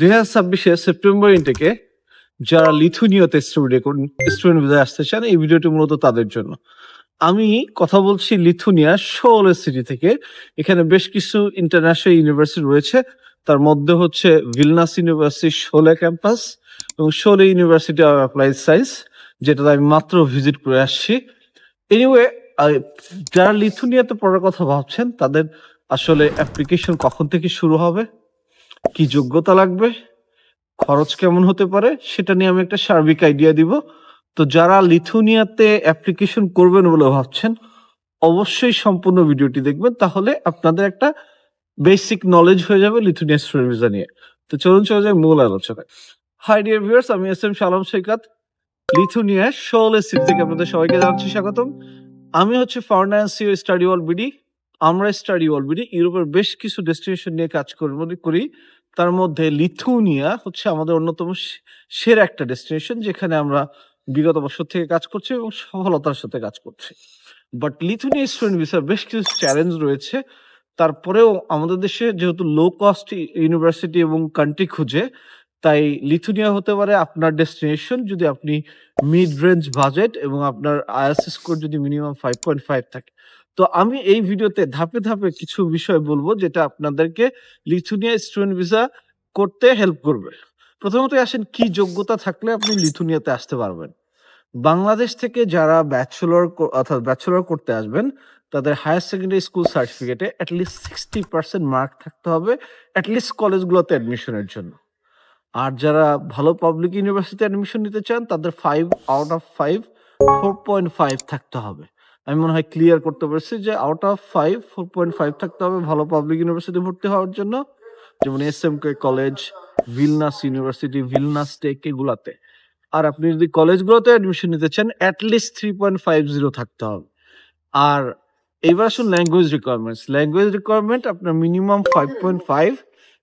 দুই হাজার ছাব্বিশে সেপ্টেম্বর ইনটেকে যারা লিথুনিয়াতে স্টুডেন্ট স্টুডেন্ট ভিসা আসতে চান, এই ভিডিওটি মূলত তাদের জন্য। আমি কথা বলছি লিথুনিয়া শোলে সিটি থেকে। এখানে বেশ কিছু ইন্টারন্যাশনাল ইউনিভার্সিটি রয়েছে। তার মধ্যে হচ্ছে ভিলনাস ইউনিভার্সিটি শোলে ক্যাম্পাস এবং Siauliai university of applied science যেটাতে আমি মাত্র ভিজিট করে আসছি। এনিওয়ে যারা লিথুনিয়াতে পড়ার কথা ভাবছেন, তাদের আসলে অ্যাপ্লিকেশন কখন থেকে শুরু হবে? কি যোগ্যতা লাগবে? খরচ কেমন হতে পারে? সেটা নিয়ে আমি একটা সার্বিক আইডিয়া দিব। তো যারা লিথুনিয়াতে অ্যাপ্লিকেশন করবেন বলে ভাবছেন, অবশ্যই সম্পূর্ণ ভিডিওটি দেখবেন। তাহলে আপনাদের একটা বেসিক নলেজ হয়ে যাবে লিথুনিয়া স্টুডেন্ট ভিসা নিয়ে। তো চলুন চলে যাই মূল আলোচনায়। হাই ডিয়ার ভিউয়ার্স আমি S M Salam Saikat Lithuania Sholay seat থেকে আপনাদের সবাইকে জানাচ্ছি স্বাগতম। আমি হচ্ছে ফাউন্ডার স্টাডি ওয়াল বিডি আমরা স্টাডি বিডি ইউরোপের বেশ কিছু ডেস্টিনেশন নিয়ে কাজ করি করি। তার মধ্যে লিথুনিয়া হচ্ছে আমাদের অন্যতম সেরা একটা ডেস্টিনেশন যেখানে আমরা বিগত বছর থেকে কাজ করছি এবং সফলতার সাথে কাজ করছি। বাট লিথুনিয়া স্টুডেন্ট ভিসার বেশ কিছু চ্যালেঞ্জ রয়েছে। তারপরেও আমাদের দেশে যেহেতু লো কস্ট ইউনিভার্সিটি এবং কান্ট্রি খুঁজে, তাই লিথুনিয়া হতে পারে আপনার ডেস্টিনেশন যদি আপনি মিড রেঞ্জ বাজেট এবং আপনার আইএস স্কোর যদি মিনিমাম ফাইভ পয়েন্ট ফাইভ থাকে। তো আমি এই ভিডিওতে ধাপে ধাপে কিছু বিষয় বলব যেটা আপনাদেরকে লিথুনিয়া স্টুডেন্ট ভিসা করতে হেল্প করবে। প্রথমত আসেন, কি যোগ্যতা থাকলে আপনি লিথুনিয়াতে আসতে পারবেন? বাংলাদেশ থেকে যারা ব্যাচেলর অর্থাৎ ব্যাচেলর করতে আসবেন, তাদের হায়ার সেকেন্ডারি স্কুল সার্টিফিকেটে at least sixty percent mark থাকতে হবে অ্যাটলিস্ট কলেজগুলোতে অ্যাডমিশনের জন্য। আর যারা ভালো পাবলিক ইউনিভার্সিটি অ্যাডমিশন নিতে চান, তাদের five out of five four point five থাকতে হবে। আমি মনে হয় ক্লিয়ার করতে পারছি যে out of five four point five থাকতে হবে ভালো পাবলিক ইউনিভার্সিটি ভর্তি হওয়ার জন্য। যেমন S M K college Vilnius university Vilnius tech এগুলাতে। আর আপনি যদি কলেজগুলোতে অ্যাডমিশন নিতে চান at least three point five zero থাকতে হবে। আর এইবার আসুন ল্যাঙ্গুয়েজ রিকোয়ারমেন্টস ল্যাঙ্গুয়েজ রিকোয়ারমেন্ট আপনার মিনিমাম ফাইভ পয়েন্ট ফাইভ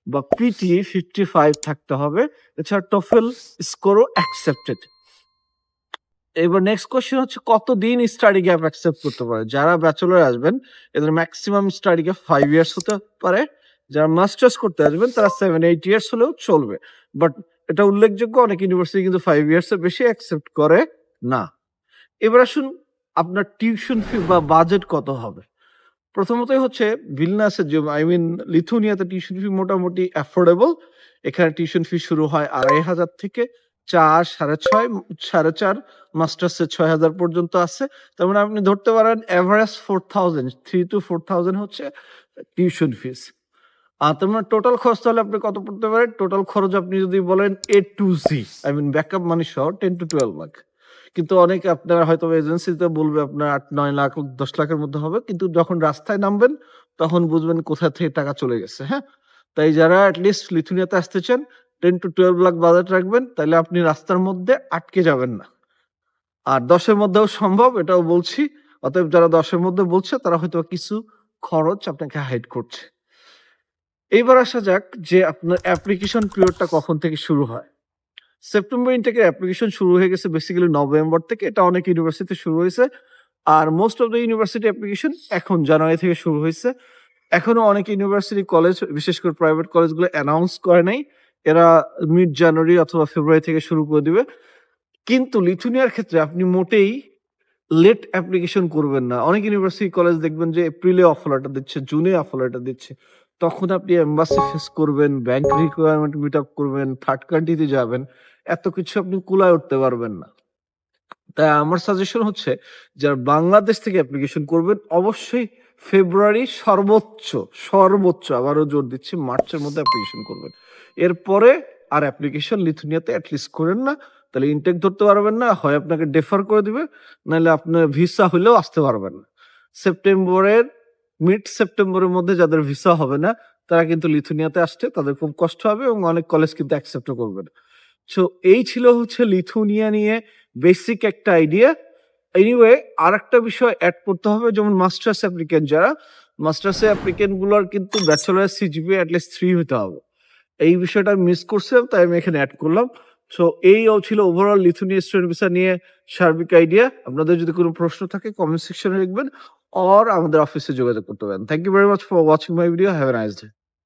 বা পিটি ফিফটি ফাইভ থাকতে হবে। এছাড়া টফেল স্কোরও অ্যাকসেপ্টেড এবার নেক্সট কোশ্চেন হচ্ছে, কতদিন স্টাডি গ্যাপ অ্যাকসেপ্ট করতে পারে? যারা ব্যাচেলর আসবেন, এদের maximum study gap five years হতে পারে। যারা মাস্টার্স করতে আসবেন, তারা সেভেন এইট ইয়ার্স হলেও চলবে। বাট এটা উল্লেখযোগ্য, অনেক ইউনিভার্সিটি কিন্তু ফাইভ ইয়ার্স এর বেশি অ্যাকসেপ্ট করে না। এবার আসুন, আপনার টিউশন ফি বা বাজেট কত হবে? প্রথমতই হচ্ছে ভিলনাসের যে আই মিন লিথুনিয়াতে টিউশন ফি মোটামুটি অ্যাফোর্ডেবল এখানে টিউশন ফি শুরু হয় আড়াই হাজার থেকে চার, সাড়ে ছয়, সাড়ে চার মাস্টার্সের ছয় হাজার পর্যন্ত আছে। তার মানে আপনি ধরতে পারেন average four thousand three two four thousand হচ্ছে টিউশন ফিস আর তার মানে টোটাল খরচ তাহলে আপনি কত পড়তে পারেন? টোটাল খরচ আপনি যদি বলেন A to Z I mean backup money সহ টেন টু টুয়েলভ লাখ। কিন্তু অনেক আপনার হয়তো এজেন্সিতে বলবে আপনার আট, নয় লাখ, দশ লাখের মধ্যে হবে। কিন্তু যখন রাস্তায় নামবেন, তখন বুঝবেন কোথা থেকে টাকা চলে গেছে হ্যাঁ? তাই যারা অ্যাটলিস্ট লিথুনিয়াতে আসতে চান ten to twelve lakh budget রাখবেন, তাহলে আপনি রাস্তার মধ্যে আটকে যাবেন না। আর দশের মধ্যেও সম্ভব, এটাও বলছি, অতএব যারা দশের মধ্যে বলছে, তারা হয়তো কিছু খরচ আপনাকে হাইড করছে। এইবার আসা যাক যে আপনার অ্যাপ্লিকেশন পিরিয়ডটা কখন থেকে শুরু হয়। সেপ্টেম্বর ইনটেকের অ্যাপ্লিকেশন শুরু হয়ে গেছে বেসিক্যালি নভেম্বর থেকে, এটা অনেক ইউনিভার্সিটি শুরু হয়েছে, আর most of the university application এখন জানুয়ারি থেকে শুরু হয়েছে। এখনও অনেক ইউনিভার্সিটি কলেজ বিশেষ করে প্রাইভেট কলেজগুলো অ্যানাউন্স করে নাই। এরা মিড জানুয়ারি অথবা ফেব্রুয়ারি থেকে শুরু করে দিবে। কিন্তু লিথুনিয়ার ক্ষেত্রে আপনি মোটেই লেট অ্যাপ্লিকেশন করবেন না। অনেক ইউনিভার্সিটি কলেজ দেখবেন যে এপ্রিলে অফার লেটার দিচ্ছে জুনে অফার লেটার দিচ্ছে। তখন আপনি এম্বাসি ফেস করবেন ব্যাংক রিকোয়ারমেন্ট মিট আপ করবেন থার্ড কান্ট্রিতে যাবেন, এত কিছু আপনি কুলায় উঠতে পারবেন না। তাই আমার সাজেশন হচ্ছে, যারা বাংলাদেশ থেকে অ্যাপ্লিকেশন করবেন, অবশ্যই ফেব্রুয়ারি সর্বোচ্চ সর্বোচ্চ আবারও জোর দিচ্ছি মার্চের মধ্যে অ্যাপ্লিকেশন করবেন। এরপরে আর অ্যাপ্লিকেশন লিথুনিয়াতে অ্যাটলিস্ট করেন না, তাহলে ইনটেক ধরতে পারবেন না, হয় আপনাকে ডেফার করে দিবে, নাহলে আপনার ভিসা হলেও আসতে পারবেন না। সেপ্টেম্বরের মিড সেপ্টেম্বরের মধ্যে যাদের ভিসা হবে না, তারা কিন্তু লিথুনিয়াতে আসছে, তাদের খুব কষ্ট হবে এবং অনেক কলেজ কিন্তু অ্যাকসেপ্টও করবে না। সো এই ছিল হচ্ছে লিথুনিয়া নিয়ে বেসিক একটা আইডিয়া এনিওয়ে আর একটা বিষয় অ্যাড করতে হবে, যেমন মাস্টার্স অ্যাপ্লিকেন্ট যারা মাস্টার্স অ্যাপ্লিকেন্টগুলোর কিন্তু ব্যাচেলার সিজিপি অ্যাটলিস্ট থ্রি হতে হবে। এই বিষয়টা মিস করছিলাম তাই আমি এখানে অ্যাড করলাম। সো এই ছিল ওভারঅল লিথুনিয়া স্টুডেন্ট ভিসা নিয়ে সার্বিক আইডিয়া আপনাদের যদি কোনো প্রশ্ন থাকে কমেন্ট সেকশনে লিখবেন অর আমাদের অফিসে যোগাযোগ করতে পারেন। Thank you very much for watching my video have a nice day